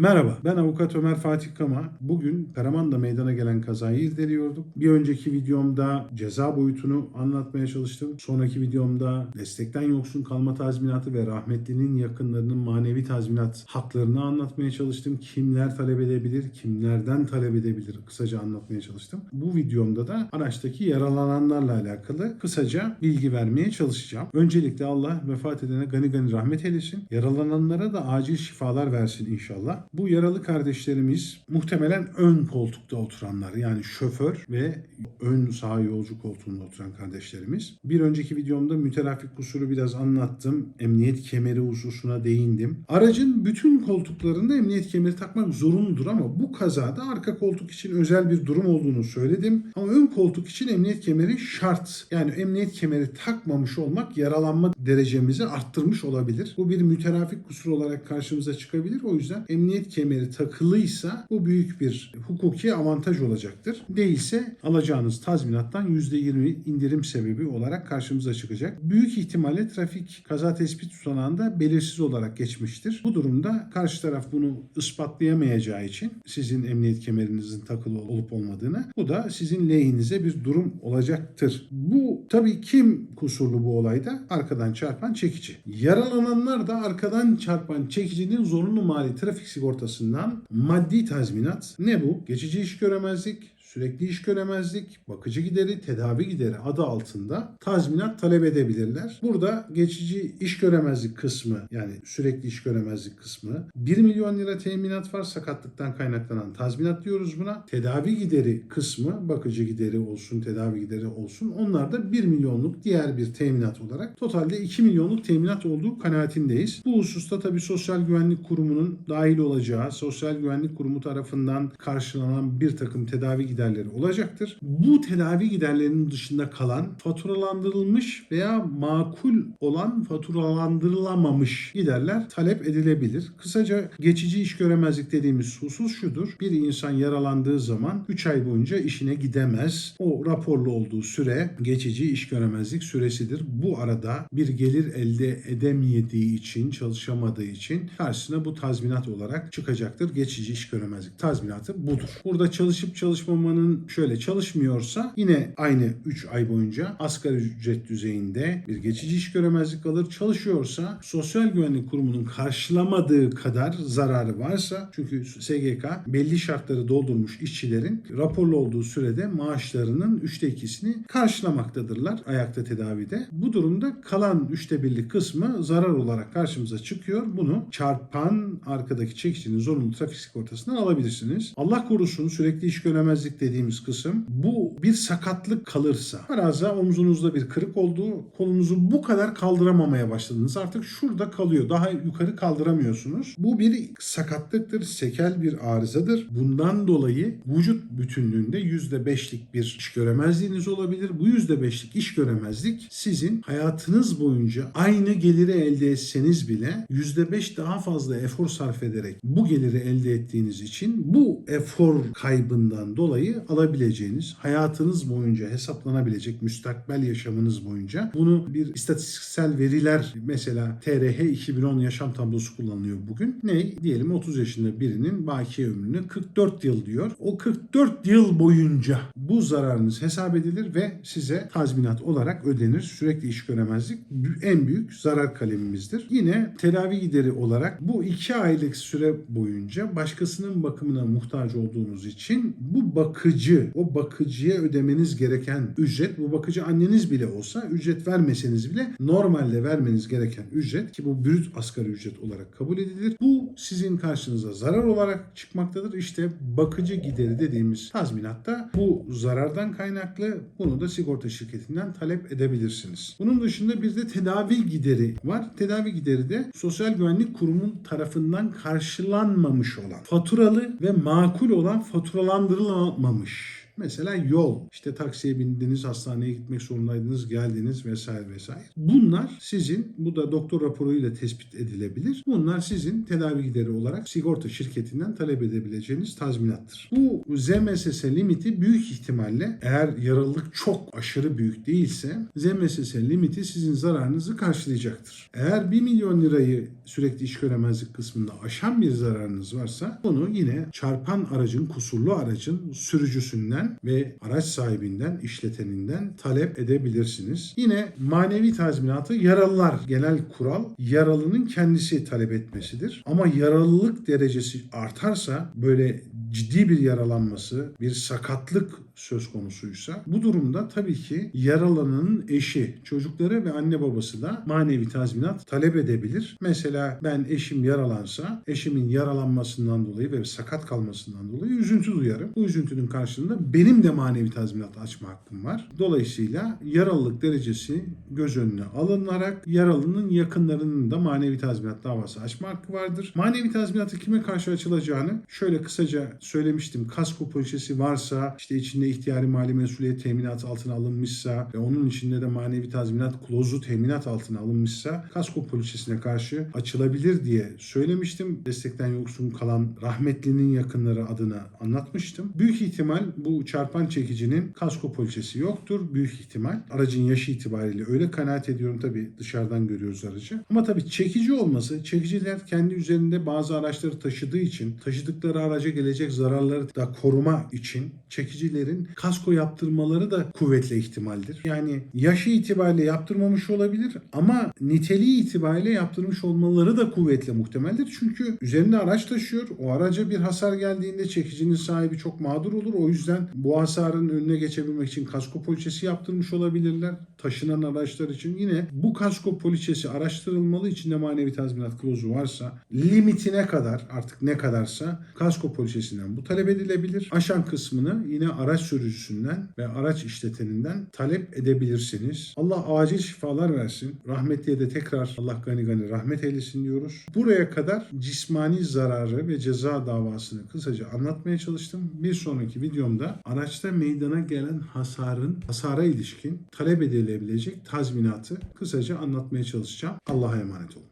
Merhaba, ben avukat Ömer Fatih Kama. Bugün Karaman'da meydana gelen kazayı irdeliyorduk. Bir önceki videomda ceza boyutunu anlatmaya çalıştım. Sonraki videomda destekten yoksun kalma tazminatı ve rahmetlinin yakınlarının manevi tazminat haklarını anlatmaya çalıştım. Kimler talep edebilir, kimlerden talep edebilir kısaca anlatmaya çalıştım. Bu videomda da araçtaki yaralananlarla alakalı kısaca bilgi vermeye çalışacağım. Öncelikle Allah vefat edene gani gani rahmet eylesin. Yaralananlara da acil şifalar versin inşallah. Bu yaralı kardeşlerimiz muhtemelen ön koltukta oturanlar yani şoför ve ön sağ yolcu koltuğunda oturan kardeşlerimiz. Bir önceki videomda müterafik kusuru biraz anlattım. Emniyet kemeri hususuna değindim. Aracın bütün koltuklarında emniyet kemeri takmak zorunludur ama bu kazada arka koltuk için özel bir durum olduğunu söyledim. Ama ön koltuk için emniyet kemeri şart. Yani emniyet kemeri takmamış olmak yaralanma derecemizi arttırmış olabilir. Bu bir müterafik kusur olarak karşımıza çıkabilir. O yüzden emniyet kemeri takılıysa bu büyük bir hukuki avantaj olacaktır. Değilse alacağınız tazminattan %20 indirim sebebi olarak karşımıza çıkacak. Büyük ihtimalle trafik kaza tespit tutanağında belirsiz olarak geçmiştir. Bu durumda karşı taraf bunu ispatlayamayacağı için sizin emniyet kemerinizin takılı olup olmadığını bu da sizin lehinize bir durum olacaktır. Bu tabii kim kusurlu bu olayda? Arkadan çarpan çekici. Yaralananlar da arkadan çarpan çekicinin zorunlu mali trafik sigortasından maddi tazminat. Ne bu? Geçici iş göremezlik, sürekli iş göremezlik, bakıcı gideri, tedavi gideri adı altında tazminat talep edebilirler. Burada geçici iş göremezlik kısmı yani sürekli iş göremezlik kısmı 1 milyon lira teminat var sakatlıktan kaynaklanan tazminat diyoruz buna. Tedavi gideri kısmı bakıcı gideri olsun, tedavi gideri olsun onlar da 1 milyonluk diğer bir teminat olarak totalde 2 milyonluk teminat olduğu kanaatindeyiz. Bu hususta tabii Sosyal Güvenlik Kurumu'nun dahil olacağı, Sosyal Güvenlik Kurumu tarafından karşılanan bir takım tedavi giderleri olacaktır. Bu tedavi giderlerinin dışında kalan faturalandırılmış veya makul olan faturalandırılamamış giderler talep edilebilir. Kısaca geçici iş göremezlik dediğimiz husus şudur. Bir insan yaralandığı zaman 3 ay boyunca işine gidemez. O raporlu olduğu süre geçici iş göremezlik süresidir. Bu arada bir gelir elde edemediği için, çalışamadığı için karşısına bu tazminat olarak çıkacaktır. Geçici iş göremezlik tazminatı budur. Burada çalışıp çalışmamanın şöyle çalışmıyorsa yine aynı 3 ay boyunca asgari ücret düzeyinde bir geçici iş göremezlik kalır. Çalışıyorsa Sosyal Güvenlik Kurumu'nun karşılamadığı kadar zararı varsa çünkü SGK belli şartları doldurmuş işçilerin raporlu olduğu sürede maaşlarının 3'te 2'sini karşılamaktadırlar ayakta tedavide. Bu durumda kalan 3'te 1'lik kısmı zarar olarak karşımıza çıkıyor. Bunu çarpan arkadaki çekicinin zorunlu trafik sigortasından alabilirsiniz. Allah korusun sürekli iş göremezlik dediğimiz kısım bu bir sakatlık kalırsa faraza omzunuzda bir kırık olduğu kolunuzu bu kadar kaldıramamaya başladınız. Artık şurada kalıyor. Daha yukarı kaldıramıyorsunuz. Bu bir sakatlıktır. Sekel bir arızadır. Bundan dolayı vücut bütünlüğünde %5'lik bir iş göremezliğiniz olabilir. Bu %5'lik iş göremezlik sizin hayatınız boyunca aynı geliri elde etseniz bile %5 daha fazla efor sarf ederek bu geliri elde ettiğiniz için bu efor kaybından dolayı alabileceğiniz hayatınız boyunca hesaplanabilecek müstakbel yaşamınız boyunca bunu bir istatistiksel veriler mesela TRH 2010 yaşam tablosu kullanılıyor bugün. Ne? Diyelim 30 yaşında birinin bakiye ömrünü 44 yıl diyor. O 44 yıl boyunca bu zararınız hesap edilir ve size tazminat olarak ödenir. Sürekli iş göremezlik en büyük zarar kalemimizdir. Yine tedavi gideri olarak bu 2 aylık süre boyunca başkasının bakımına muhtaç olduğunuz için bu bakıcı, o bakıcıya ödemeniz gereken ücret, bu bakıcı anneniz bile olsa ücret vermeseniz bile normalde vermeniz gereken ücret ki bu brüt asgari ücret olarak kabul edilir. Bu sizin karşınıza zarar olarak çıkmaktadır. İşte bakıcı gideri dediğimiz tazminatta bu zarardan kaynaklı bunu da sigorta şirketinden talep edebilirsiniz. Bunun dışında bir de tedavi gideri var. Tedavi gideri de Sosyal Güvenlik Kurumu tarafından karşılanmamış olan, faturalı ve makul olan faturalandırılmamış Mesela yol, işte taksiye bindiniz, hastaneye gitmek zorundaydınız, geldiniz vesaire vesaire. Bunlar sizin, bu da doktor raporuyla tespit edilebilir. Bunlar sizin tedavi gideri olarak sigorta şirketinden talep edebileceğiniz tazminattır. Bu ZMSS limiti büyük ihtimalle eğer yaralılık çok aşırı büyük değilse ZMSS limiti sizin zararınızı karşılayacaktır. Eğer 1 milyon lirayı sürekli iş göremezlik kısmında aşan bir zararınız varsa bunu yine çarpan aracın, kusurlu aracın sürücüsünden ve araç sahibinden, işleteninden talep edebilirsiniz. Yine manevi tazminatı yaralılar genel kural yaralının kendisi talep etmesidir. Ama yaralılık derecesi artarsa böyle ciddi bir yaralanması, bir sakatlık söz konusuysa bu durumda tabii ki yaralının eşi, çocukları ve anne babası da manevi tazminat talep edebilir. Mesela ben eşim yaralansa eşimin yaralanmasından dolayı ve sakat kalmasından dolayı üzüntü duyarım. Bu üzüntünün karşılığında benim de manevi tazminat açma hakkım var. Dolayısıyla yaralılık derecesi göz önüne alınarak yaralının yakınlarının da manevi tazminat davası açma hakkı vardır. Manevi tazminatı kime karşı açılacağını şöyle kısaca söylemiştim. Kasko poliçesi varsa işte içinde ihtiyari mali mesuliyet teminatı altına alınmışsa ve onun içinde de manevi tazminat klozu teminat altına alınmışsa kasko poliçesine karşı açılabilir diye söylemiştim. Destekten yoksun kalan rahmetlinin yakınları adına anlatmıştım. Büyük ihtimal bu çarpan çekicinin kasko poliçesi yoktur. Büyük ihtimal. Aracın yaşı itibariyle öyle kanaat ediyorum tabii dışarıdan görüyoruz aracı. Ama tabii çekici olması, çekiciler kendi üzerinde bazı araçları taşıdığı için taşıdıkları araca gelecek zararları da koruma için çekicilerin kasko yaptırmaları da kuvvetli ihtimaldir. Yani yaşı itibariyle yaptırmamış olabilir ama niteliği itibariyle yaptırmış olmaları da kuvvetle muhtemeldir. Çünkü üzerinde araç taşıyor. O araca bir hasar geldiğinde çekicinin sahibi çok mağdur olur. O yüzden bu hasarın önüne geçebilmek için kasko poliçesi yaptırmış olabilirler. Taşınan araçlar için yine bu kasko poliçesi araştırılmalı. İçinde manevi tazminat klozu varsa limitine kadar artık ne kadarsa kasko poliçesinden bu talep edilebilir. Aşan kısmını yine araç sürücüsünden ve araç işleteninden talep edebilirsiniz. Allah acil şifalar versin. Rahmetliye de tekrar Allah gani gani rahmet eylesin diyoruz. Buraya kadar cismani zararı ve ceza davasını kısaca anlatmaya çalıştım. Bir sonraki videomda araçta meydana gelen hasarın hasara ilişkin talep edilebilecek tazminatı kısaca anlatmaya çalışacağım. Allah'a emanet olun.